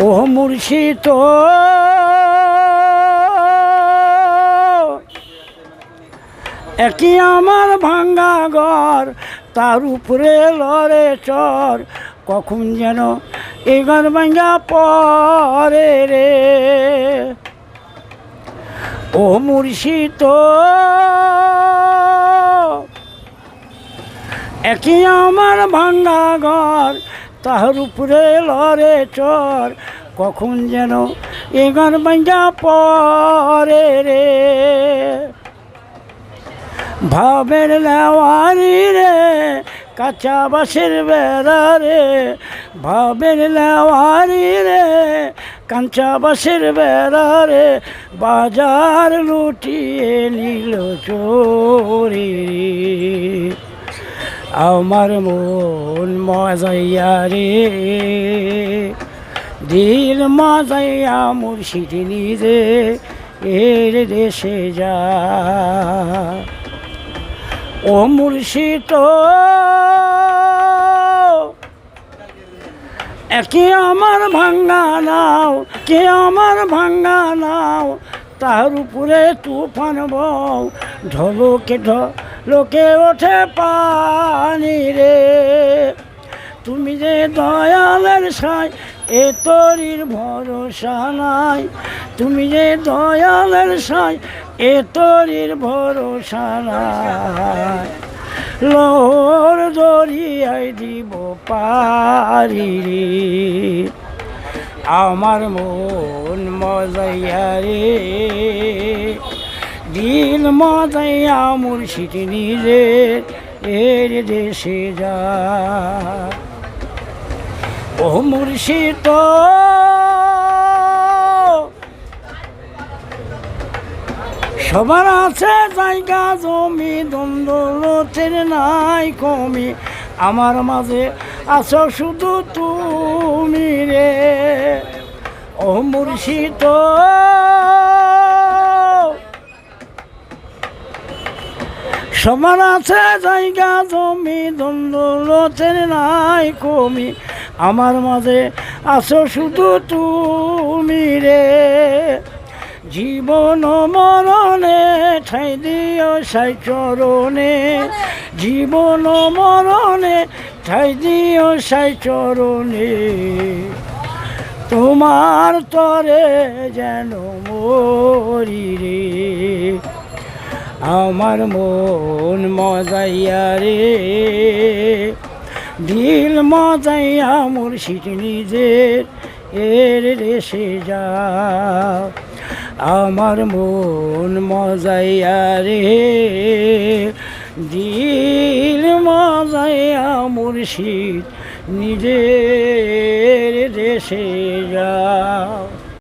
ও মুর্শিদ। একই আমার ভাঙ্গা ঘর, তার উপরে লড়ে চর, কখন যেন এই ঘর ভাঙ্গা পরে রে। ও মুর্শিদ। একই আমার ভাঙ্গা ঘর তাহার উপরে লড়ে চর, কখন যেন এ ঘর ভাঙ্গা পরে রে। ভাবের লেওয়ারি রে, কাঁচা বাসের বেড়া রে। ভাবের লেওয়ারি রে, কাঁচা বাসের বেড়া রে। বাজার লুটিয়ে নিল চোরি। আমার মন মজাইয়া রে। দিল মজাইয়া মুর্শিদ নিজে, এর দেশে যা। ও মুর্শিদ, একে আমার ভাঙ্গা নাও কে আমার ভাঙ্গা নাও। তার উপরে তুফান বউ ঢলোকে ঢলোকে ওঠে পানি রে। তুমি যে দয়ালের সাই এ তরির ভরসা নাই। তুমি যে দয়ালের সাই এ তরির ভরসা নাই। লোর দরিয়াই দিব পারি রে। আমার মন মজাইয়া রে। দিল মজাইয়া মুর্শিদ নিজে এর দেশে যা। ও মুর্শিদ, সবার আছে জায়গা, জমি দ্বন্দ্বলতের নাই কমি। আমার মাঝে আছো শুধু তুমি রে। ও মুর্শিদ সবার আছে জায়গা, জমি দ্বন্দ্বলতের নাই কমি। আমার মাঝে আছো শুধু তুমি রে। জীবন মরণে ঠাই দিও সাই চরণে। জীবন মরণে ঠাই দিও সাই চরণে। তোমার তরে যেন মরি। আমার মন মজাইয়া রে। দিল মজাইয়া মুর্শিদ নিজের, এর দেশে যা। আমার মন মজাইয়া রে। দিল মজাইয়া মুর্শিদ নিজের দেশে যা।